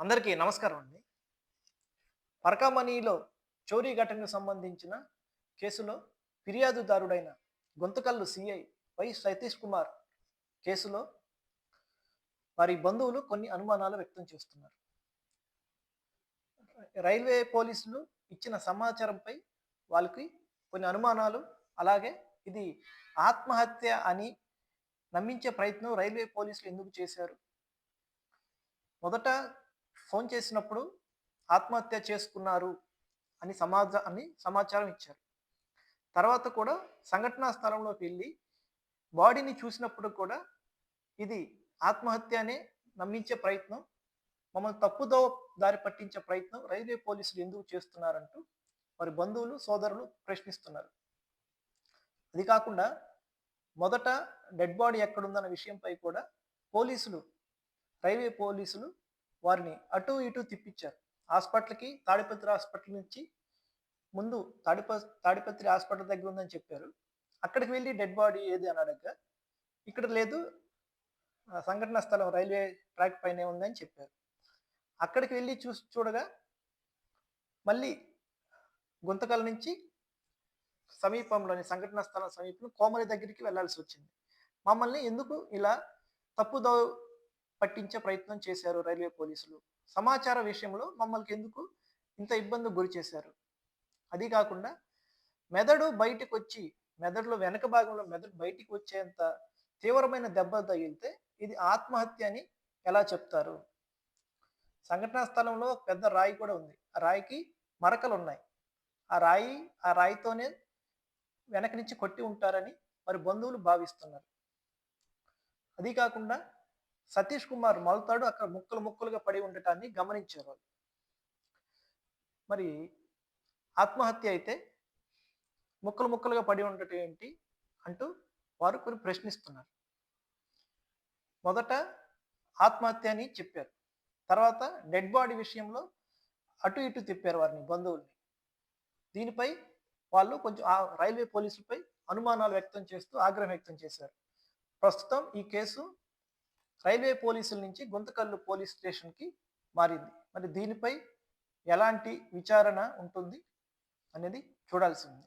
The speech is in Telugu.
అందరికీ నమస్కారం అండి. పరకామణిలో చోరీ ఘటనకు సంబంధించిన కేసులో ఫిర్యాదుదారుడైన గొంతుకల్లు సిఐ వై సతీష్ కుమార్ కేసులో వారి బంధువులు కొన్ని అనుమానాలు వ్యక్తం చేస్తున్నారు. రైల్వే పోలీసులు ఇచ్చిన సమాచారంపై వాళ్ళకి కొన్ని అనుమానాలు అలాగే ఇది ఆత్మహత్య అని నమ్మించే ప్రయత్నం రైల్వే పోలీసులు ఎందుకు చేశారు? మొదట ఫోన్ చేసినప్పుడు ఆత్మహత్య చేసుకున్నారు అని సమాజ అని సమాచారం ఇచ్చారు. తర్వాత కూడా సంఘటనా స్థలంలోకి వెళ్ళి బాడీని చూసినప్పుడు కూడా ఇది ఆత్మహత్య అనే నమ్మించే ప్రయత్నం మమ్మల్ని తప్పుదో దారి పట్టించే ప్రయత్నం రైల్వే పోలీసులు ఎందుకు చేస్తున్నారంటూ వారి బంధువులు సోదరులు ప్రశ్నిస్తున్నారు. అది కాకుండా మొదట డెడ్ బాడీ ఎక్కడుందన్న విషయంపై కూడా పోలీసులు రైల్వే పోలీసులు వారిని అటు ఇటు తిప్పించారు. హాస్పిటల్కి తాడిపత్రి హాస్పిటల్ నుంచి ముందు తాడిప తాడిపత్రి హాస్పిటల్ దగ్గర ఉందని చెప్పారు. అక్కడికి వెళ్ళి డెడ్ బాడీ ఏది అని అడగ ఇక్కడ లేదు సంఘటన స్థలం రైల్వే ట్రాక్ పైనే ఉందని చెప్పారు. అక్కడికి వెళ్ళి చూసి చూడగా మళ్ళీ గుంతకల్ నుంచి సమీపంలోని సంఘటన స్థలం సమీపంలో కోమలి దగ్గరికి వెళ్ళాల్సి వచ్చింది. మమ్మల్ని ఎందుకు ఇలా తప్పుదో పట్టించే ప్రయత్నం చేశారు రైల్వే పోలీసులు. సమాచార విషయంలో మమ్మల్ని ఎందుకు ఇంత ఇబ్బంది గురి చేశారు? అది కాకుండా మెదడు బయటకు వచ్చి మెదడులో వెనక భాగంలో మెదడు బయటికి వచ్చేంత తీవ్రమైన దెబ్బ తగిలితే ఇది ఆత్మహత్య అని ఎలా చెప్తారు? సంఘటనా స్థలంలో పెద్ద రాయి కూడా ఉంది. ఆ రాయికి మరకలు ఉన్నాయి ఆ రాయి ఆ రాయితోనే వెనక నుంచి కొట్టి ఉంటారని వారి బంధువులు భావిస్తున్నారు. అది కాకుండా సతీష్ కుమార్ మొలతాడు అక్కడ ముక్కలు ముక్కలుగా పడి ఉండటాన్ని గమనించారు వాళ్ళు మరి ఆత్మహత్య అయితే ముక్కలు ముక్కలుగా పడి ఉండటం ఏంటి అంటూ వారు కొన్ని ప్రశ్నిస్తున్నారు. మొదట ఆత్మహత్య అని చెప్పారు. తర్వాత డెడ్ బాడీ విషయంలో అటు ఇటు తిప్పారు వారిని బంధువుల్ని. దీనిపై వాళ్ళు కొంచెం ఆ రైల్వే పోలీసులపై అనుమానాలు వ్యక్తం చేస్తూ ఆగ్రహం వ్యక్తం చేశారు. ప్రస్తుతం ఈ కేసు రైల్వే పోలీసుల నుంచి గుంతకల్లు పోలీస్ స్టేషన్కి మారింది. మరి దీనిపై ఎలాంటి విచారణ ఉంటుంది అనేది చూడాల్సి ఉంది